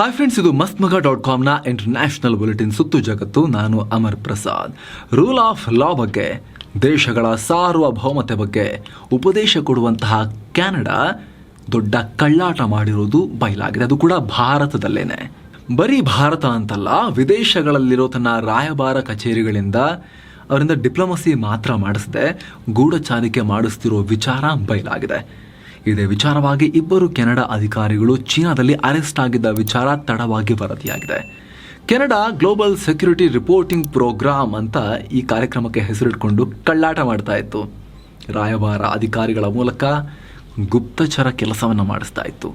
Hi friends ಇದು Mastmaga dot ಕಾಮ್ನ international bulletin ಸುತ್ತು ಜಗತ್ತು. ನಾನು Amar Prasad. Rule of law ಬಗ್ಗೆ, ದೇಶಗಳ ಸಾರ್ವಭೌಮತೆ ಬಗ್ಗೆ ಉಪದೇಶ ಕೊಡುವಂತಹ ಕ್ಯಾನಡಾ ದೊಡ್ಡ ಕಳ್ಳಾಟ ಮಾಡಿರೋದು ಬಯಲಾಗಿದೆ. ಅದು ಕೂಡ ಭಾರತದಲ್ಲೇನೆ. ಬರೀ ಭಾರತ ಅಂತಲ್ಲ, ವಿದೇಶಗಳಲ್ಲಿರೋ ತನ್ನ ರಾಯಭಾರ ಕಚೇರಿಗಳಿಂದ ಅವರಿಂದ ಡಿಪ್ಲೊಮಸಿ ಮಾತ್ರ ಮಾಡಿಸದೆ, ಗೂಢಚಾರಿಕೆ ಮಾಡಿಸ್ತಿರೋ ವಿಚಾರ ಬಯಲಾಗಿದೆ. ಇದೇ. ವಿಚಾರವಾಗಿ ಇಬ್ಬರು ಕೆನಡಾ ಅಧಿಕಾರಿಗಳು ಚೀನಾದಲ್ಲಿ ಅರೆಸ್ಟ್ ಆಗಿದ್ದ ವಿಚಾರ ತಡವಾಗಿ ವರದಿಯಾಗಿದೆ. Canada global security reporting programme ಅಂತ ಈ ಕಾರ್ಯಕ್ರಮಕ್ಕೆ ಹೆಸರಿಟ್ಕೊಂಡು ಕಳ್ಳಾಟ ಮಾಡ್ತಾ ಇತ್ತು. ರಾಯಭಾರ ಅಧಿಕಾರಿಗಳ ಮೂಲಕ ಗುಪ್ತಚರ ಕೆಲಸವನ್ನು ಮಾಡಿಸ್ತಾ ಇತ್ತು.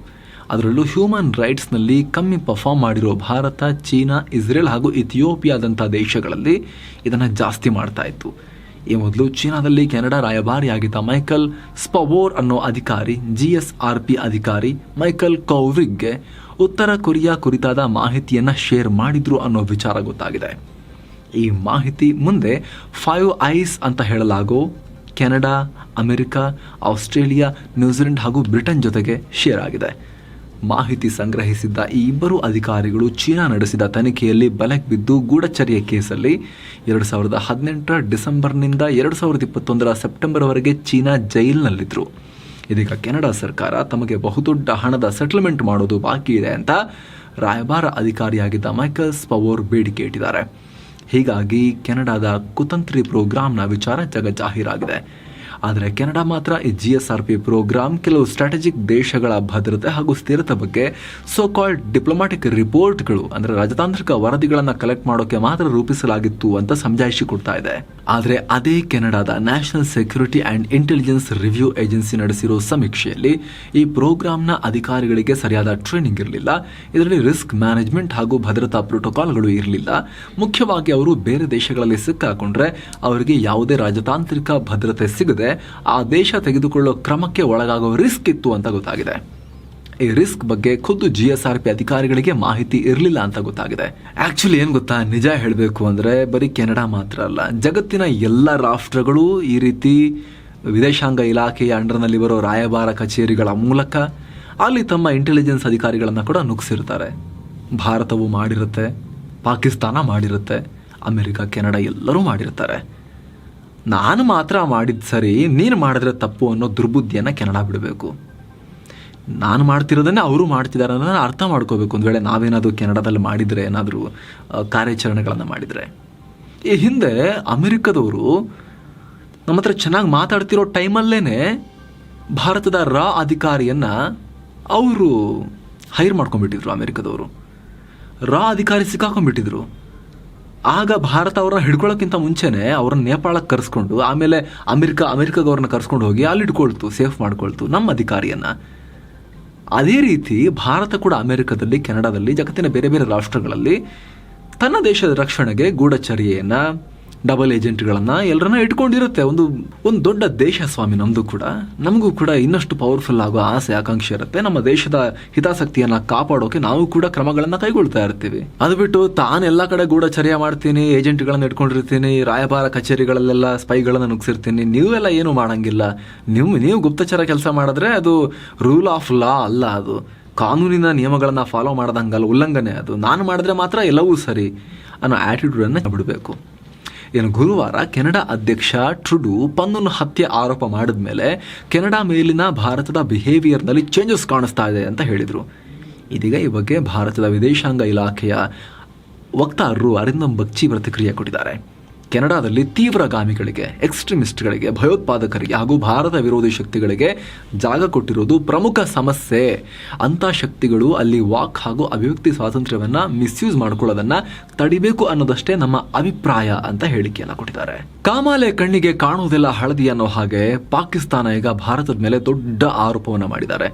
ಅದರಲ್ಲೂ ಹ್ಯೂಮನ್ ರೈಟ್ಸ್ನಲ್ಲಿ ಕಮ್ಮಿ ಪರ್ಫಾರ್ಮ್ ಮಾಡಿರೋ ಭಾರತ, ಚೀನಾ, ಇಸ್ರೇಲ್ ಹಾಗೂ ಇಥಿಯೋಪಿಯಾದಂಥ ದೇಶಗಳಲ್ಲಿ ಇದನ್ನು ಜಾಸ್ತಿ ಮಾಡ್ತಾ ಇತ್ತು. ಈ ಮೊದಲು ಚೀನಾದಲ್ಲಿ ಕೆನಡಾ ರಾಯಭಾರಿಯಾಗಿದ್ದ ಮೈಕಲ್ ಸ್ಪವೋರ್ ಅನ್ನೋ ಅಧಿಕಾರಿ ಜಿ ಎಸ್ ಆರ್ ಪಿ ಅಧಿಕಾರಿ ಮೈಕಲ್ ಕೌವ್ರಿಗ್ಗೆ ಉತ್ತರ ಕೊರಿಯಾ ಕುರಿತಾದ ಮಾಹಿತಿಯನ್ನು ಶೇರ್ ಮಾಡಿದ್ರು ಅನ್ನೋ ವಿಚಾರ ಗೊತ್ತಾಗಿದೆ. ಈ ಮಾಹಿತಿ ಮುಂದೆ ಫೈವ್ ಐಸ್ ಅಂತ ಹೇಳಲಾಗೋ Canada, America, Australia, New Zealand ಹಾಗೂ ಬ್ರಿಟನ್ ಜೊತೆಗೆ ಶೇರ್ ಆಗಿದೆ. ಮಾಹಿತಿ ಸಂಗ್ರಹಿಸಿದ್ದ ಈ ಇಬ್ಬರು ಅಧಿಕಾರಿಗಳು ಚೀನಾ ನಡೆಸಿದ ತನಿಖೆಯಲ್ಲಿ ಬಲಕ್ಕೆ ಬಿದ್ದು ಗೂಢಚರ್ಯ ಕೇಸಲ್ಲಿ. ಎರಡು ಸಾವಿರದ ಹದಿನೆಂಟರ ಡಿಸೆಂಬರ್ನಿಂದ ಎರಡು ಸಾವಿರದ ಇಪ್ಪತ್ತೊಂದರ ಸೆಪ್ಟೆಂಬರ್ವರೆಗೆ ಚೀನಾ ಜೈಲಿನಲ್ಲಿದ್ದರು ಇದೀಗ ಕೆನಡಾ ಸರ್ಕಾರ ತಮಗೆ ಬಹುದೊಡ್ಡ ಹಣದ ಸೆಟಲ್ಮೆಂಟ್ ಮಾಡೋದು ಬಾಕಿ ಇದೆ ಅಂತ ರಾಯಭಾರ ಅಧಿಕಾರಿಯಾಗಿದ್ದ ಮೈಕಲ್ ಪವರ್ ಬೇಡಿಕೆ ಇಟ್ಟಿದ್ದಾರೆ. ಹೀಗಾಗಿ ಕೆನಡಾದ ಕುತಂತ್ರಿ ಪ್ರೋಗ್ರಾಂನ ವಿಚಾರ ಜಗ ಜಾಹೀರಾಗಿದೆ ಆದರೆ ಕೆನಡಾ ಮಾತ್ರ ಈ G S R P programme ಕೆಲವು ಸ್ಟ್ರಾಟಜಿಕ್ ದೇಶಗಳ ಭದ್ರತೆ ಹಾಗೂ ಸ್ಥಿರತೆ ಬಗ್ಗೆ ಸೋ ಕಾಲ್ಡ್ ಡಿಪ್ಲೊಮ್ಯಾಟಿಕ್ ರಿಪೋರ್ಟ್ಗಳು ಅಂದರೆ ರಾಜತಾಂತ್ರಿಕ ವರದಿಗಳನ್ನು ಕಲೆಕ್ಟ್ ಮಾಡೋಕೆ ಮಾತ್ರ ರೂಪಿಸಲಾಗಿತ್ತು ಅಂತ ಸಮಜಾಯಿಷಿ ಕೊಡ್ತಾ ಇದೆ. ಆದರೆ ಅದೇ ಕೆನಡಾದ national security and intelligence review agency ನಡೆಸಿರೋ ಸಮೀಕ್ಷೆಯಲ್ಲಿ ಈ ಪ್ರೋಗ್ರಾಂನ ಅಧಿಕಾರಿಗಳಿಗೆ ಸರಿಯಾದ ಟ್ರೈನಿಂಗ್ ಇರಲಿಲ್ಲ. ಇದರಲ್ಲಿ ರಿಸ್ಕ್ ಮ್ಯಾನೇಜ್ಮೆಂಟ್ ಹಾಗೂ ಭದ್ರತಾ ಪ್ರೋಟೋಕಾಲ್ಗಳು ಇರಲಿಲ್ಲ. ಮುಖ್ಯವಾಗಿ ಅವರು ಬೇರೆ ದೇಶಗಳಲ್ಲಿ ಸಿಕ್ಕಾಕೊಂಡ್ರೆ ಅವರಿಗೆ ಯಾವುದೇ ರಾಜತಾಂತ್ರಿಕ ಭದ್ರತೆ ಸಿಗದೆ ಆ ದೇಶ ತೆಗೆದುಕೊಳ್ಳೋ ಕ್ರಮಕ್ಕೆ ಒಳಗಾಗೋ ರಿಸ್ಕ್ ಇತ್ತು ಅಂತ ಗೊತ್ತಾಗಿದೆ. ಈ ರಿಸ್ಕ್ ಬಗ್ಗೆ ಖುದ್ದು ಜಿ ಎಸ್ ಆರ್ ಪಿ ಅಧಿಕಾರಿಗಳಿಗೆ ಮಾಹಿತಿ ಇರಲಿಲ್ಲ ಅಂತ ಗೊತ್ತಾಗಿದೆ. ಆಕ್ಚುಲಿ ಏನ್ ಗೊತ್ತಾ? ನಿಜ ಹೇಳಬೇಕು ಅಂದ್ರೆ ಬರೀ ಕೆನಡಾ ಮಾತ್ರ ಅಲ್ಲ. ಜಗತ್ತಿನ ಎಲ್ಲ ರಾಷ್ಟ್ರಗಳು ಈ ರೀತಿ ವಿದೇಶಾಂಗ ಇಲಾಖೆಯ ಅಂಡರ್ನಲ್ಲಿ ಬರೋ ರಾಯಭಾರ ಕಚೇರಿಗಳ ಮೂಲಕ ಅಲ್ಲಿ ತಮ್ಮ ಇಂಟೆಲಿಜೆನ್ಸ್ ಅಧಿಕಾರಿಗಳನ್ನು ಕೂಡ ನುಗ್ಸಿರ್ತಾರೆ. ಭಾರತವು ಮಾಡಿರುತ್ತೆ, ಪಾಕಿಸ್ತಾನ ಮಾಡಿರುತ್ತೆ, ಅಮೆರಿಕ, ಕೆನಡಾ ಎಲ್ಲರೂ ಮಾಡಿರ್ತಾರೆ. ನಾನು ಮಾತ್ರ ಮಾಡಿದ್ದು ಸರಿ, ನೀನು ಮಾಡಿದ್ರೆ ತಪ್ಪು ಅನ್ನೋ ದುರ್ಬುದ್ಧಿಯನ್ನು ಕೆನಡ ಬಿಡಬೇಕು. ನಾನು ಮಾಡ್ತಿರೋದನ್ನೇ ಅವರು ಮಾಡ್ತಿದ್ದಾರೆ ಅನ್ನೋದನ್ನು ಅರ್ಥ ಮಾಡ್ಕೋಬೇಕು. ಒಂದು ವೇಳೆ ನಾವೇನಾದರೂ ಕೆನಡಾದಲ್ಲಿ ಮಾಡಿದರೆ, ಏನಾದರೂ ಕಾರ್ಯಾಚರಣೆಗಳನ್ನು ಮಾಡಿದರೆ. ಈ ಹಿಂದೆ ಅಮೆರಿಕದವರು ನಮ್ಮ ಹತ್ರ ಚೆನ್ನಾಗಿ ಮಾತಾಡ್ತಿರೋ ಟೈಮಲ್ಲೇ ಭಾರತದ ರಾ ಅಧಿಕಾರಿಯನ್ನು ಅವರು ಹೈರ್ ಮಾಡ್ಕೊಂಡ್ಬಿಟ್ಟಿದ್ರು ಅಮೆರಿಕದವರು. ರಾ ಅಧಿಕಾರಿ ಸಿಕ್ಕಾಕೊಂಡ್ಬಿಟ್ಟಿದ್ರು. ಆಗ ಭಾರತ ಅವ್ರನ್ನ ಹಿಡ್ಕೊಳ್ಳೋಕ್ಕಿಂತ ಮುಂಚೆನೆ ಅವ್ರನ್ನ ನೇಪಾಳಕ್ಕೆ ಕರೆಸ್ಕೊಂಡು, ಆಮೇಲೆ ಅಮೆರಿಕ, ಅಮೆರಿಕದವ್ರನ್ನ ಕರ್ಸ್ಕೊಂಡು ಹೋಗಿ ಅಲ್ಲಿ ಇಟ್ಕೊಳ್ತು ಸೇಫ್ ಮಾಡ್ಕೊಳ್ತು ನಮ್ಮ ಅಧಿಕಾರಿಯನ್ನು. ಅದೇ ರೀತಿ ಭಾರತ ಕೂಡ ಅಮೆರಿಕದಲ್ಲಿ, ಕೆನಡಾದಲ್ಲಿ, ಜಗತ್ತಿನ ಬೇರೆ ಬೇರೆ ರಾಷ್ಟ್ರಗಳಲ್ಲಿ ತನ್ನ ದೇಶದ ರಕ್ಷಣೆಗೆ ಗೂಢಚರ್ಯೆಯನ್ನ ಡಬಲ್ ಏಜೆಂಟ್ಗಳನ್ನ ಎಲ್ಲರನ್ನ ಇಟ್ಕೊಂಡಿರುತ್ತೆ. ಒಂದು ಒಂದು ದೊಡ್ಡ ದೇಶ ಸ್ವಾಮಿ ನಮ್ದು ಕೂಡ. ನಮಗೂ ಕೂಡ ಇನ್ನಷ್ಟು ಪವರ್ಫುಲ್ ಆಗೋ ಆಸೆ, ಆಕಾಂಕ್ಷೆ ಇರುತ್ತೆ. ನಮ್ಮ ದೇಶದ ಹಿತಾಸಕ್ತಿಯನ್ನ ಕಾಪಾಡೋಕೆ ನಾವು ಕೂಡ ಕ್ರಮಗಳನ್ನ ಕೈಗೊಳ್ತಾ ಇರ್ತೀವಿ. ಅದು ಬಿಟ್ಟು ತಾನೆಲ್ಲ ಕಡೆ ಗೂಢಚರ್ಯ ಮಾಡ್ತೀನಿ ಏಜೆಂಟ್ಗಳನ್ನ ಇಟ್ಕೊಂಡಿರ್ತೀನಿ, ರಾಯಭಾರ ಕಚೇರಿಗಳಲ್ಲೆಲ್ಲ ಸ್ಪೈಗಳನ್ನ ನುಗ್ಸಿರ್ತೀನಿ. ನೀವೆಲ್ಲ ಏನು ಮಾಡಂಗಿಲ್ಲ. ನೀವು ನೀವು ಗುಪ್ತಚರ ಕೆಲಸ ಮಾಡಿದ್ರೆ ಅದು ರೂಲ್ ಆಫ್ ಲಾ ಅಲ್ಲ ಅದು. ಕಾನೂನಿನ ನಿಯಮಗಳನ್ನ ಫಾಲೋ ಮಾಡ್ದಂಗಲ್ಲ, ಉಲ್ಲಂಘನೆ ಅದು. ನಾನು ಮಾಡಿದ್ರೆ ಮಾತ್ರ ಎಲ್ಲವೂ ಸರಿ ಅನ್ನೋ ಆ್ಯಟಿಟ್ಯೂಡನ್ನು ಬಿಡಬೇಕು. ಏನು ಗುರುವಾರ ಕೆನಡಾ ಅಧ್ಯಕ್ಷ ಟ್ರುಡು ಪನ್ನೊಂದು ಹತ್ಯೆ ಆರೋಪ ಮಾಡಿದ ಮೇಲೆ ಕೆನಡಾ ಮೇಲಿನ ಭಾರತದ ಬಿಹೇವಿಯರ್ನಲ್ಲಿ ಚೇಂಜಸ್ ಕಾಣಿಸ್ತಾ ಇದೆ ಅಂತ ಹೇಳಿದರು. ಇದೀಗ ಈ ಬಗ್ಗೆ ಭಾರತದ ವಿದೇಶಾಂಗ ಇಲಾಖೆಯ ವಕ್ತಾರರು ಅರಿಂದಮ್ ಬಗ್ಚಿ ಪ್ರತಿಕ್ರಿಯೆ ಕೊಟ್ಟಿದ್ದಾರೆ. ಕೆನಡಾದಲ್ಲಿ ತೀವ್ರಗಾಮಿಗಳಿಗೆ, ಎಕ್ಸ್ಟ್ರೀಮಿಸ್ಟ್ಗಳಿಗೆ, ಭಯೋತ್ಪಾದಕರಿಗೆ ಹಾಗೂ ಭಾರತ ವಿರೋಧಿ ಶಕ್ತಿಗಳಿಗೆ ಜಾಗ ಕೊಟ್ಟಿರೋದು ಪ್ರಮುಖ ಸಮಸ್ಯೆ. ಅಂಥ ಶಕ್ತಿಗಳು ಅಲ್ಲಿ ವಾಕ್ ಹಾಗೂ ಅಭಿವ್ಯಕ್ತಿ ಸ್ವಾತಂತ್ರ್ಯವನ್ನು ಮಿಸ್ಯೂಸ್ ಮಾಡಿಕೊಳ್ಳೋದನ್ನು ತಡಿಬೇಕು ಅನ್ನೋದಷ್ಟೇ ನಮ್ಮ ಅಭಿಪ್ರಾಯ ಅಂತ ಹೇಳಿಕೆಯನ್ನು ಕೊಟ್ಟಿದ್ದಾರೆ. ಕಾಮಾಲೆ ಕಣ್ಣಿಗೆ ಕಾಣುವುದಿಲ್ಲ ಹಳದಿ ಅನ್ನೋ ಹಾಗೆ ಪಾಕಿಸ್ತಾನ ಈಗ ಭಾರತದ ಮೇಲೆ ದೊಡ್ಡ ಆರೋಪವನ್ನು ಮಾಡಿದ್ದಾರೆ.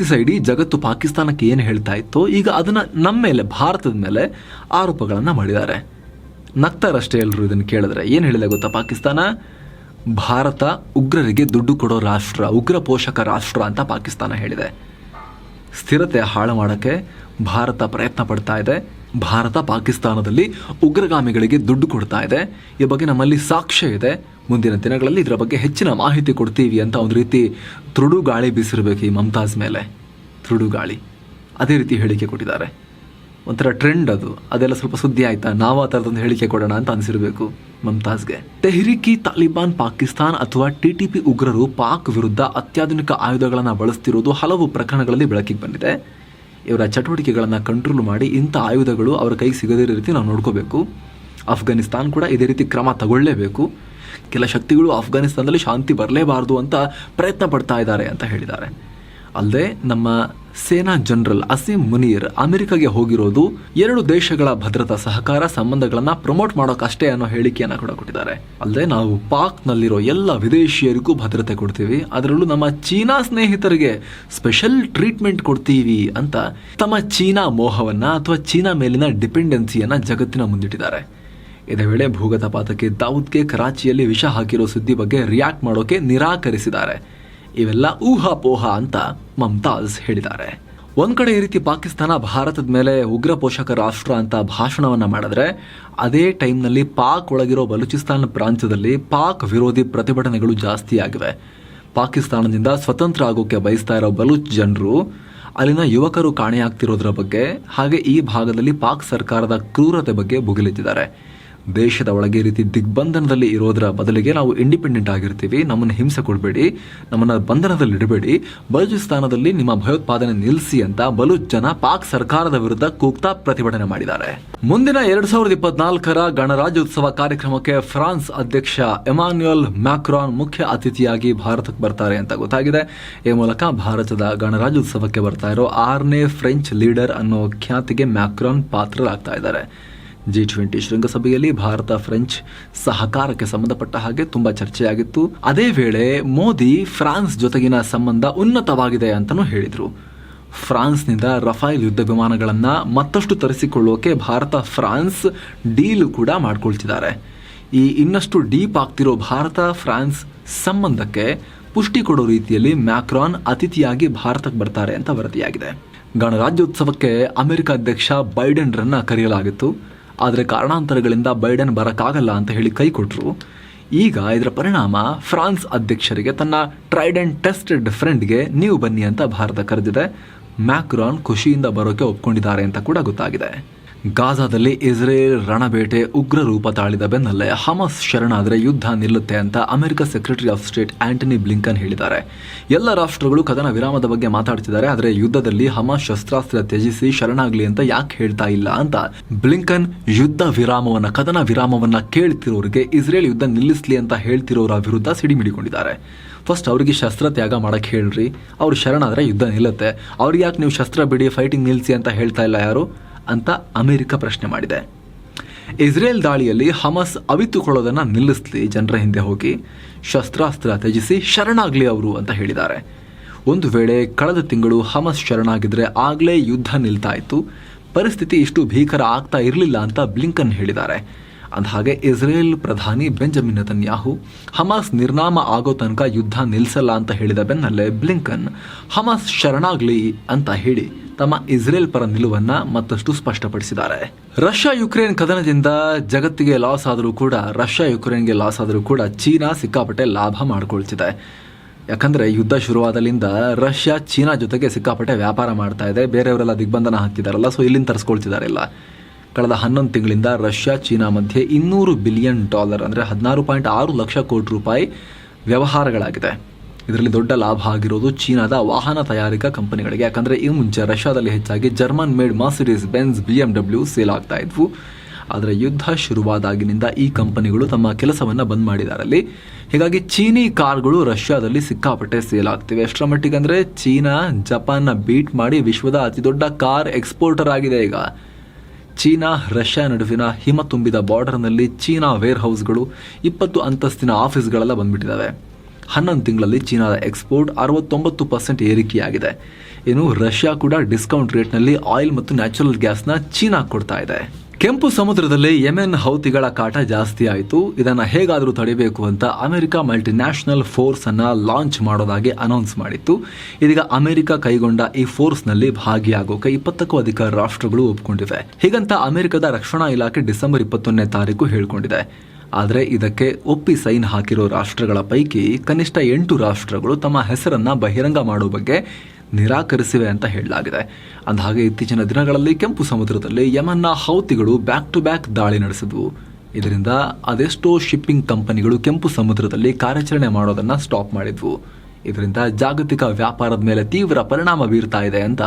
ದಿವಸ ಇಡೀ ಜಗತ್ತು ಪಾಕಿಸ್ತಾನಕ್ಕೆ ಏನು ಹೇಳ್ತಾ ಇತ್ತು ಈಗ ಅದನ್ನು ನಮ್ಮ ಮೇಲೆ, ಭಾರತದ ಮೇಲೆ ಆರೋಪಗಳನ್ನು ಮಾಡಿದ್ದಾರೆ. ನಗ್ತಾರಷ್ಟೇ ಎಲ್ಲರೂ ಇದನ್ನು ಕೇಳಿದ್ರೆ. ಏನು ಹೇಳಿದೆ ಗೊತ್ತಾ ಪಾಕಿಸ್ತಾನ? ಭಾರತ ಉಗ್ರರಿಗೆ ದುಡ್ಡು ಕೊಡೋ ರಾಷ್ಟ್ರ, ಉಗ್ರ ಪೋಷಕ ರಾಷ್ಟ್ರ ಅಂತ ಪಾಕಿಸ್ತಾನ ಹೇಳಿದೆ. ಸ್ಥಿರತೆ ಹಾಳು ಮಾಡೋಕ್ಕೆ ಭಾರತ ಪ್ರಯತ್ನ ಪಡ್ತಾ ಇದೆ. ಭಾರತ ಪಾಕಿಸ್ತಾನದಲ್ಲಿ ಉಗ್ರಗಾಮಿಗಳಿಗೆ ದುಡ್ಡು ಕೊಡ್ತಾ ಇದೆ. ಈ ಬಗ್ಗೆ ನಮ್ಮಲ್ಲಿ ಸಾಕ್ಷ್ಯ ಇದೆ. ಮುಂದಿನ ದಿನಗಳಲ್ಲಿ ಇದರ ಬಗ್ಗೆ ಹೆಚ್ಚಿನ ಮಾಹಿತಿ ಕೊಡ್ತೀವಿ ಅಂತ ಒಂದು ರೀತಿ ತುಡುಗಾಳಿ ಗಾಳಿ ಬೀಸಿರ್ಬೇಕು ಈ ಮಮತಾಜ್ ಮೇಲೆ. ತುಡುಗಾಳಿ ಅದೇ ರೀತಿ ಹೇಳಿಕೆ ಕೊಟ್ಟಿದ್ದಾರೆ. ಒಂಥರ ಟ್ರೆಂಡ್ ಅದು. ಅದೆಲ್ಲ ಸ್ವಲ್ಪ ಸುದ್ದಿ ಆಯ್ತಾ? ನಾವು ಆ ಥರದೊಂದು ಹೇಳಿಕೆ ಕೊಡೋಣ ಅಂತ ಅನಿಸಿರಬೇಕು ಮಮ್ತಾಜ್ಗೆ. ತೆಹ್ರಿಕಿ ತಾಲಿಬಾನ್ ಪಾಕಿಸ್ತಾನ್ ಅಥವಾ ಟಿ ಟಿ ಪಿ ಉಗ್ರರು ಪಾಕ್ ವಿರುದ್ಧ ಅತ್ಯಾಧುನಿಕ ಆಯುಧಗಳನ್ನು ಬಳಸ್ತಿರೋದು ಹಲವು ಪ್ರಕರಣಗಳಲ್ಲಿ ಬೆಳಕಿಗೆ ಬಂದಿದೆ. ಇವರ ಚಟುವಟಿಕೆಗಳನ್ನು ಕಂಟ್ರೋಲ್ ಮಾಡಿ ಇಂಥ ಆಯುಧಗಳು ಅವರ ಕೈ ಸಿಗದಿರೋ ರೀತಿ ನಾವು ನೋಡ್ಕೋಬೇಕು. ಅಫ್ಘಾನಿಸ್ತಾನ್ ಕೂಡ ಇದೇ ರೀತಿ ಕ್ರಮ ತಗೊಳ್ಳೇಬೇಕು. ಕೆಲ ಶಕ್ತಿಗಳು ಅಫ್ಘಾನಿಸ್ತಾನದಲ್ಲಿ ಶಾಂತಿ ಬರಲೇಬಾರದು ಅಂತ ಪ್ರಯತ್ನ ಪಡ್ತಾ ಇದ್ದಾರೆ ಅಂತ ಹೇಳಿದ್ದಾರೆ. ಅಲ್ಲದೆ ನಮ್ಮ ಸೇನಾ ಜನರಲ್ ಅಸೀಂ ಮುನೀರ್ ಅಮೆರಿಕಾಗೆ ಹೋಗಿರೋದು ಎರಡು ದೇಶಗಳ ಭದ್ರತಾ ಸಹಕಾರ ಸಂಬಂಧಗಳನ್ನ ಪ್ರಮೋಟ್ ಮಾಡೋಕಷ್ಟೇ ಅನ್ನೋ ಹೇಳಿಕೆಯನ್ನ ಕೂಡ ಕೊಟ್ಟಿದ್ದಾರೆ. ಅಲ್ಲದೆ ನಾವು ಪಾಕ್ ನಲ್ಲಿರೋ ಎಲ್ಲ ವಿದೇಶಿಯರಿಗೂ ಭದ್ರತೆ ಕೊಡ್ತೀವಿ, ಅದರಲ್ಲೂ ನಮ್ಮ ಚೀನಾ ಸ್ನೇಹಿತರಿಗೆ ಸ್ಪೆಷಲ್ ಟ್ರೀಟ್ಮೆಂಟ್ ಕೊಡ್ತೀವಿ ಅಂತ ತಮ್ಮ ಚೀನಾ ಮೋಹವನ್ನ ಅಥವಾ ಚೀನಾ ಮೇಲಿನ ಡಿಪೆಂಡೆನ್ಸಿಯನ್ನ ಜಗತ್ತಿನ ಮುಂದಿಟ್ಟಿದ್ದಾರೆ. ಇದೇ ವೇಳೆ ಭೂಗತಪಾತಕ್ಕೆ ದಾವೂದ್ಗೆ ಕರಾಚಿಯಲ್ಲಿ ವಿಷ ಹಾಕಿರೋ ಸುದ್ದಿ ಬಗ್ಗೆ ರಿಯಾಕ್ಟ್ ಮಾಡೋಕೆ ನಿರಾಕರಿಸಿದ್ದಾರೆ. ಇವೆಲ್ಲ ಊಹಾಪೋಹ ಅಂತ ಮಮತಾಜ್ ಹೇಳಿದ್ದಾರೆ. ಒಂದ್ ಕಡೆ ಈ ರೀತಿ ಪಾಕಿಸ್ತಾನ ಭಾರತದ ಮೇಲೆ ಉಗ್ರ ಪೋಷಕ ರಾಷ್ಟ್ರ ಅಂತ ಭಾಷಣವನ್ನ ಮಾಡಿದ್ರೆ, ಅದೇ ಟೈಮ್ನಲ್ಲಿ ಪಾಕ್ ಒಳಗಿರೋ ಬಲೂಚಿಸ್ತಾನ್ ಪ್ರಾಂತ್ಯದಲ್ಲಿ ಪಾಕ್ ವಿರೋಧಿ ಪ್ರತಿಭಟನೆಗಳು ಜಾಸ್ತಿ ಆಗಿವೆ. ಪಾಕಿಸ್ತಾನದಿಂದ ಸ್ವತಂತ್ರ ಆಗೋಕೆ ಬಯಸ್ತಾ ಇರೋ ಬಲೂಚ್ ಜನರು, ಅಲ್ಲಿನ ಯುವಕರು ಕಾಣೆಯಾಗ್ತಿರೋದ್ರ ಬಗ್ಗೆ, ಹಾಗೆ ಈ ಭಾಗದಲ್ಲಿ ಪಾಕ್ ಸರ್ಕಾರದ ಕ್ರೂರತೆ ಬಗ್ಗೆ ಭುಗಿಲೆತ್ತಿದ್ದಾರೆ. ದೇಶದ ಒಳಗೆ ರೀತಿ ದಿಗ್ಬಂಧನದಲ್ಲಿ ಇರೋದರ ಬದಲಿಗೆ ನಾವು ಇಂಡಿಪೆಂಡೆಂಟ್ ಆಗಿರ್ತೀವಿ. ನಮ್ಮನ್ನು ಹಿಂಸೆ ಕೊಡಬೇಡಿ. ನಮ್ಮನ್ನ ಬಂಧನದಲ್ಲಿ ಇಡಬೇಡಿ. ಬಲೂಚಿಸ್ತಾನದಲ್ಲಿ ನಿಮ್ಮ ಭಯೋತ್ಪಾದನೆ ನಿಲ್ಲಿಸಿ ಅಂತ ಬಲೂಚ್ ಜನ ಪಾಕ್ ಸರ್ಕಾರದ ವಿರುದ್ಧ ಕೂಗ್ತಾ ಪ್ರತಿಭಟನೆ ಮಾಡಿದ್ದಾರೆ. ಮುಂದಿನ ಎರಡ್ ಸಾವಿರದ ಇಪ್ಪತ್ನಾಲ್ಕರ ಗಣರಾಜ್ಯೋತ್ಸವ ಕಾರ್ಯಕ್ರಮಕ್ಕೆ ಫ್ರಾನ್ಸ್ ಅಧ್ಯಕ್ಷ ಎಮಾನ್ಯುಯಲ್ ಮ್ಯಾಕ್ರಾನ್ ಮುಖ್ಯ ಅತಿಥಿಯಾಗಿ ಭಾರತಕ್ಕೆ ಬರ್ತಾರೆ ಅಂತ ಗೊತ್ತಾಗಿದೆ. ಈ ಮೂಲಕ ಭಾರತದ ಗಣರಾಜ್ಯೋತ್ಸವಕ್ಕೆ ಬರ್ತಾ ಇರೋ ಆರನೇ ಫ್ರೆಂಚ್ ಲೀಡರ್ ಅನ್ನೋ ಖ್ಯಾತಿಗೆ ಮ್ಯಾಕ್ರಾನ್ ಪಾತ್ರರಾಗ್ತಾ ಇದ್ದಾರೆ. ಜಿ ಟ್ವೆಂಟಿ ಶೃಂಗಸಭೆಯಲ್ಲಿ ಭಾರತ, ಫ್ರೆಂಚ್ ಸಹಕಾರಕ್ಕೆ ಸಂಬಂಧಪಟ್ಟ ಹಾಗೆ ತುಂಬಾ ಚರ್ಚೆಯಾಗಿತ್ತು. ಅದೇ ವೇಳೆ ಮೋದಿ ಫ್ರಾನ್ಸ್ ಜೊತೆಗಿನ ಸಂಬಂಧ ಉನ್ನತವಾಗಿದೆ ಅಂತಲೂ ಹೇಳಿದರು. ಫ್ರಾನ್ಸ್ನಿಂದ ರಫೈಲ್ ಯುದ್ಧ ವಿಮಾನಗಳನ್ನು ಮತ್ತಷ್ಟು ತರಿಸಿಕೊಳ್ಳೋಕೆ ಭಾರತ, ಫ್ರಾನ್ಸ್ ಡೀಲ್ ಕೂಡ ಮಾಡ್ಕೊಳ್ತಿದ್ದಾರೆ. ಈ ಇನ್ನಷ್ಟು ಡೀಪ್ ಆಗ್ತಿರೋ ಭಾರತ, ಫ್ರಾನ್ಸ್ ಸಂಬಂಧಕ್ಕೆ ಪುಷ್ಟಿ ಕೊಡೋ ರೀತಿಯಲ್ಲಿ ಮ್ಯಾಕ್ರಾನ್ ಅತಿಥಿಯಾಗಿ ಭಾರತಕ್ಕೆ ಬರ್ತಾರೆ ಅಂತ ವರದಿಯಾಗಿದೆ. ಗಣರಾಜ್ಯೋತ್ಸವಕ್ಕೆ ಅಮೆರಿಕ ಅಧ್ಯಕ್ಷ ಬೈಡೆನ್ರನ್ನ ಕರೆಯಲಾಗಿತ್ತು. ಆದರೆ ಕಾರಣಾಂತರಗಳಿಂದ ಬೈಡನ್ ಬರೋಕ್ಕಾಗಲ್ಲ ಅಂತ ಹೇಳಿ ಕೈ ಕೊಟ್ಟರು ಈಗ ಇದರ ಪರಿಣಾಮ ಫ್ರಾನ್ಸ್ ಅಧ್ಯಕ್ಷರಿಗೆ ತನ್ನ ಟ್ರೈಡೆಂಟ್ ಟೆಸ್ಟೆಡ್ ಫ್ರೆಂಡ್ಗೆ ನೀವು ಬನ್ನಿ ಅಂತ ಭಾರತ ಕರೆದಿದೆ. ಮ್ಯಾಕ್ರಾನ್ ಖುಷಿಯಿಂದ ಬರೋಕೆ ಒಪ್ಕೊಂಡಿದ್ದಾರೆ ಅಂತ ಕೂಡ ಗೊತ್ತಾಗಿದೆ. ಗಾಜಾದಲ್ಲಿ ಇಸ್ರೇಲ್ ರಣಬೇಟೆ ಉಗ್ರ ರೂಪ ತಾಳಿದ ಬೆನ್ನಲ್ಲೇ ಹಮಸ್ ಶರಣಾದರೆ ಯುದ್ಧ ನಿಲ್ಲುತ್ತೆ ಅಂತ America secretary of state Antony Blinken ಹೇಳಿದ್ದಾರೆ. ಎಲ್ಲ ರಾಷ್ಟ್ರಗಳು ಕದನ ವಿರಾಮದ ಬಗ್ಗೆ ಮಾತಾಡ್ತಿದ್ದಾರೆ, ಆದರೆ ಯುದ್ಧದಲ್ಲಿ ಹಮಸ್ ಶಸ್ತ್ರಾಸ್ತ್ರ ತ್ಯಜಿಸಿ ಶರಣಾಗ್ಲಿ ಅಂತ ಯಾಕೆ ಹೇಳ್ತಾ ಇಲ್ಲ ಅಂತ ಬ್ಲಿಂಕನ್ ಯುದ್ಧ ವಿರಾಮವನ್ನ, ಕದನ ವಿರಾಮವನ್ನ ಕೇಳ್ತಿರೋರಿಗೆ ಇಸ್ರೇಲ್ ಯುದ್ಧ ನಿಲ್ಲಿಸ್ಲಿ ಅಂತ ಹೇಳ್ತಿರೋರ ವಿರುದ್ಧ ಸಿಡಿಮಿಡಿಕೊಂಡಿದ್ದಾರೆ. ಫಸ್ಟ್ ಅವರಿಗೆ ಶಸ್ತ್ರ ತ್ಯಾಗ ಮಾಡಕ್ಕೆ ಹೇಳ್ರಿ, ಅವ್ರು ಶರಣಾದ್ರೆ ಯುದ್ಧ ನಿಲ್ಲುತ್ತೆ. ಅವ್ರಿಗೆ ಯಾಕೆ ನೀವು ಶಸ್ತ್ರ ಬಿಡಿ ಫೈಟಿಂಗ್ ನಿಲ್ಲಿಸಿ ಅಂತ ಹೇಳ್ತಾ ಇಲ್ಲ ಯಾರು? ಅಂತ ಅಮೆರಿಕ ಪ್ರಶ್ನೆ ಮಾಡಿದೆ. ಇಸ್ರೇಲ್ ದಾಳಿಯಲ್ಲಿ ಹಮಸ್ ಅವಿತುಕೊಳ್ಳೋದನ್ನ ನಿಲ್ಲಿಸ್ಲಿ, ಜನರ ಹಿಂದೆ ಹೋಗಿ. ಶಸ್ತ್ರಾಸ್ತ್ರ ತ್ಯಜಿಸಿ ಶರಣಾಗಲಿ ಅವರು ಅಂತ ಹೇಳಿದ್ದಾರೆ. ಒಂದು ವೇಳೆ ಕಳೆದ ತಿಂಗಳು ಹಮಸ್ ಶರಣಾಗಿದ್ರೆ ಆಗ್ಲೇ ಯುದ್ಧ ನಿಲ್ತಾ ಇತ್ತು. ಪರಿಸ್ಥಿತಿ ಇಷ್ಟು ಭೀಕರ ಆಗ್ತಾ ಇರಲಿಲ್ಲ ಅಂತ ಬ್ಲಿಂಕನ್ ಹೇಳಿದ್ದಾರೆ. ಅಂದಹಾಗೆ ಇಸ್ರೇಲ್ ಪ್ರಧಾನಿ ಬೆಂಜಮಿನ್ ನೆತನ್ಯಾಹು ಹಮಾಸ್ ನಿರ್ನಾಮ ಆಗೋ ತನಕ ಯುದ್ಧ ನಿಲ್ಲಿಸಲ್ಲ ಅಂತ ಹೇಳಿದ ಬೆನ್ನಲ್ಲೇ ಬ್ಲಿಂಕನ್, ಹಮಾಸ್ ಶರಣಾಗ್ಲಿ ಅಂತ ಹೇಳಿ ತಮ್ಮ ಇಸ್ರೇಲ್ ಪರ ನಿಲುವನ್ನ ಮತ್ತಷ್ಟು ಸ್ಪಷ್ಟಪಡಿಸಿದ್ದಾರೆ. ರಷ್ಯಾ ಯುಕ್ರೇನ್ ಕದನದಿಂದ ಜಗತ್ತಿಗೆ ಲಾಸ್ ಆದರೂ ಕೂಡ, ರಷ್ಯಾ ಯುಕ್ರೇನ್ಗೆ ಲಾಸ್ ಆದರೂ ಕೂಡ ಚೀನಾ ಸಿಕ್ಕಾಪಟ್ಟೆ ಲಾಭ ಮಾಡ್ಕೊಳ್ತಿದೆ. ಯಾಕಂದ್ರೆ ಯುದ್ಧ ಶುರುವಾದಲ್ಲಿಂದ ರಷ್ಯಾ ಚೀನಾ ಜೊತೆಗೆ ಸಿಕ್ಕಾಪಟ್ಟೆ ವ್ಯಾಪಾರ ಮಾಡ್ತಾ ಇದೆ, ಬೇರೆಯವರೆಲ್ಲ ದಿಗ್ಬಂಧನ ಹಾಕ್ತಿದಾರಲ್ಲ ಸೊ ಇಲ್ಲಿಂದ ತರಿಸ್ಕೊಳ್ತಿದಾರೆಲ್ಲ ಕಳೆದ ಹನ್ನೊಂದು ತಿಂಗಳಿಂದ ರಷ್ಯಾ, ಚೀನಾ ಮಧ್ಯೆ ಇನ್ನೂರು ಬಿಲಿಯನ್ ಡಾಲರ್ ಅಂದರೆ ಹದಿನಾರು ಪಾಯಿಂಟ್ ಆರು ಲಕ್ಷ ಕೋಟಿ ರೂಪಾಯಿ ವ್ಯವಹಾರಗಳಾಗಿದೆ. ಇದರಲ್ಲಿ ದೊಡ್ಡ ಲಾಭ ಆಗಿರೋದು ಚೀನಾದ ವಾಹನ ತಯಾರಿಕಾ ಕಂಪನಿಗಳಿಗೆ. ಯಾಕಂದರೆ ಈ ಮುಂಚೆ ರಷ್ಯಾದಲ್ಲಿ ಹೆಚ್ಚಾಗಿ German made Mercedes Benz B M W sale ಆಗ್ತಾ ಇದ್ವು. ಆದರೆ ಯುದ್ಧ ಶುರುವಾದಾಗಿನಿಂದ ಈ ಕಂಪನಿಗಳು ತಮ್ಮ ಕೆಲಸವನ್ನು ಬಂದ್ ಮಾಡಿದ್ದಾರೆ ಅಲ್ಲಿ ಹೀಗಾಗಿ ಚೀನಿ ಕಾರ್ಗಳು ರಷ್ಯಾದಲ್ಲಿ ಸಿಕ್ಕಾಪಟ್ಟೆ ಸೇಲ್ ಆಗ್ತಿವೆ. ಎಷ್ಟರ ಮಟ್ಟಿಗೆ ಅಂದರೆ ಚೀನಾ, ಜಪಾನ್ನ ಬೀಟ್ ಮಾಡಿ ವಿಶ್ವದ ಅತಿದೊಡ್ಡ ಕಾರ್ ಎಕ್ಸ್ಪೋರ್ಟರ್ ಆಗಿದೆ ಈಗ. ಚೀನಾ, ರಷ್ಯಾ ನಡುವಿನ ಹಿಮ ತುಂಬಿದ ಬಾರ್ಡರ್ನಲ್ಲಿ ಚೀನಾ ವೇರ್ ಹೌಸ್ಗಳು ಇಪ್ಪತ್ತು ಅಂತಸ್ತಿನ ಆಫೀಸ್ಗಳೆಲ್ಲ ಬಂದ್ಬಿಟ್ಟಿದ್ದಾವೆ. ಹನ್ನೊಂದು ತಿಂಗಳಲ್ಲಿ ಚೀನಾದ ಎಕ್ಸ್ಪೋರ್ಟ್ ಅರವತ್ತೊಂಬತ್ತು ಪರ್ಸೆಂಟ್ ಏರಿಕೆಯಾಗಿದೆ. ಇನ್ನು ರಷ್ಯಾ ಕೂಡ ಡಿಸ್ಕೌಂಟ್ ರೇಟ್ನಲ್ಲಿ ಆಯಿಲ್ ಮತ್ತು ನ್ಯಾಚುರಲ್ ಗ್ಯಾಸ್ನ ಚೀನಾ ಕೊಡ್ತಾ ಇದೆ. ಕೆಂಪು ಸಮುದ್ರದಲ್ಲಿ ಯೆಮೆನ್ ಹೌತಿಗಳ ಕಾಟ ಜಾಸ್ತಿ ಆಯಿತು. ಇದನ್ನು ಹೇಗಾದರೂ ತಡೆಯಬೇಕು ಅಂತ ಅಮೆರಿಕ ಮಲ್ಟಿನ್ಯಾಷನಲ್ ಫೋರ್ಸ್ ಅನ್ನ ಲಾಂಚ್ ಮಾಡೋದಾಗಿ ಅನೌನ್ಸ್ ಮಾಡಿತ್ತು. ಇದೀಗ ಅಮೆರಿಕ ಕೈಗೊಂಡ ಈ ಫೋರ್ಸ್ನಲ್ಲಿ ಭಾಗಿಯಾಗೋಕೆ ಇಪ್ಪತ್ತಕ್ಕೂ ಅಧಿಕ ರಾಷ್ಟ್ರಗಳು ಒಪ್ಪಿಕೊಂಡಿವೆ ಹೀಗಂತ ಅಮೆರಿಕದ ರಕ್ಷಣಾ ಇಲಾಖೆ ಡಿಸೆಂಬರ್ ಇಪ್ಪತ್ತೊಂದನೇ ತಾರೀಕು ಹೇಳಿಕೊಂಡಿದೆ. ಆದರೆ ಇದಕ್ಕೆ ಒಪ್ಪಿ ಸೈನ್ ಹಾಕಿರೋ ರಾಷ್ಟ್ರಗಳ ಪೈಕಿ ಕನಿಷ್ಠ ಎಂಟು ರಾಷ್ಟ್ರಗಳು ತಮ್ಮ ಹೆಸರನ್ನ ಬಹಿರಂಗ ಮಾಡೋ ಬಗ್ಗೆ ನಿರಾಕರಿಸಿವೆ ಅಂತ ಹೇಳಲಾಗಿದೆ. ಅಂದಹಾಗೆ ಇತ್ತೀಚಿನ ದಿನಗಳಲ್ಲಿ ಕೆಂಪು ಸಮುದ್ರದಲ್ಲಿ ಯಮನ್ನ ಹೌತಿಗಳು ಬ್ಯಾಕ್ ಟು ಬ್ಯಾಕ್ ದಾಳಿ ನಡೆಸಿದ್ವು. ಇದರಿಂದ ಅದೆಷ್ಟೋ ಶಿಪ್ಪಿಂಗ್ ಕಂಪನಿಗಳು ಕೆಂಪು ಸಮುದ್ರದಲ್ಲಿ ಕಾರ್ಯಾಚರಣೆ ಮಾಡೋದನ್ನು ಸ್ಟಾಪ್ ಮಾಡಿದ್ವು. ಇದರಿಂದ ಜಾಗತಿಕ ವ್ಯಾಪಾರದ ಮೇಲೆ ತೀವ್ರ ಪರಿಣಾಮ ಬೀರ್ತಾ ಇದೆ ಅಂತ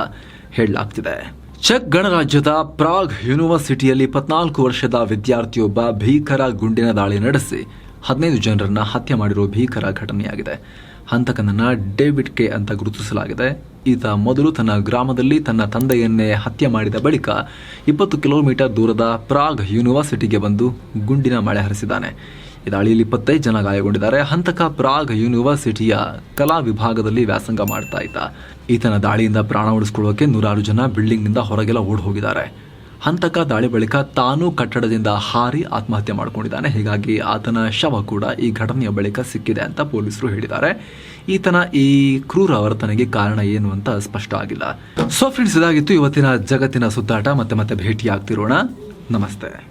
ಹೇಳಲಾಗ್ತಿದೆ. ಚೆಕ್ ಗಣರಾಜ್ಯದ ಪ್ರಾಗ್ ಯೂನಿವರ್ಸಿಟಿಯಲ್ಲಿ ಇಪ್ಪತ್ನಾಲ್ಕು ವರ್ಷದ ವಿದ್ಯಾರ್ಥಿಯೊಬ್ಬ ಭೀಕರ ಗುಂಡಿನ ದಾಳಿ ನಡೆಸಿ ಹದಿನೈದು ಜನರನ್ನ ಹತ್ಯೆ ಮಾಡಿರುವ ಭೀಕರ ಘಟನೆಯಾಗಿದೆ. ಹಂತಕನನ್ನ ಡೇವಿಡ್ ಕೆ ಅಂತ ಗುರುತಿಸಲಾಗಿದೆ. ಈತ ಮೊದಲು ತನ್ನ ಗ್ರಾಮದಲ್ಲಿ ತನ್ನ ತಂದೆಯನ್ನೇ ಹತ್ಯೆ ಮಾಡಿದ ಬಳಿಕ ಇಪ್ಪತ್ತು ಕಿಲೋಮೀಟರ್ ದೂರದ ಪ್ರಾಗ್ ಯೂನಿವರ್ಸಿಟಿಗೆ ಬಂದು ಗುಂಡಿನ ಮಳೆ ಹರಿಸಿದ್ದಾನೆ. ಈ ದಾಳಿಯಲ್ಲಿ ಇಪ್ಪತ್ತೈದು ಜನ ಗಾಯಗೊಂಡಿದ್ದಾರೆ. ಹಂತಕ ಪ್ರಾಗ್ ಯೂನಿವರ್ಸಿಟಿಯ ಕಲಾ ವಿಭಾಗದಲ್ಲಿ ವ್ಯಾಸಂಗ ಮಾಡ್ತಾ ಇದ್ದ. ಈತನ ದಾಳಿಯಿಂದ ಪ್ರಾಣ ಉಳಿಸ್ಕೊಳ್ಳೋಕೆ ನೂರಾರು ಜನ ಬಿಲ್ಡಿಂಗ್ನಿಂದ ಹೊರಗೆಲ್ಲ ಓಡ್ ಹೋಗಿದ್ದಾರೆ ಹಂತಕ ದಾಳಿ ಬಳಿಕ ತಾನೂ ಕಟ್ಟಡದಿಂದ ಹಾರಿ ಆತ್ಮಹತ್ಯೆ ಮಾಡಿಕೊಂಡಿದ್ದಾನೆ. ಹೀಗಾಗಿ ಆತನ ಶವ ಕೂಡ ಈ ಘಟನೆಯ ಬಳಿಕ ಸಿಕ್ಕಿದೆ ಅಂತ ಪೊಲೀಸರು ಹೇಳಿದ್ದಾರೆ. ಈತನ ಈ ಕ್ರೂರ ವರ್ತನೆಗೆ ಕಾರಣ ಏನು ಅಂತ ಸ್ಪಷ್ಟ ಆಗಿಲ್ಲ. ಸೊ ಫ್ರೆಂಡ್ಸ್ ಇದಾಗಿತ್ತು ಇವತ್ತಿನ ಜಗತ್ತಿನ ಸುತ್ತಾಟ. ಮತ್ತೆ ಮತ್ತೆ ಭೇಟಿ ಆಗ್ತಿರೋಣ ನಮಸ್ತೆ.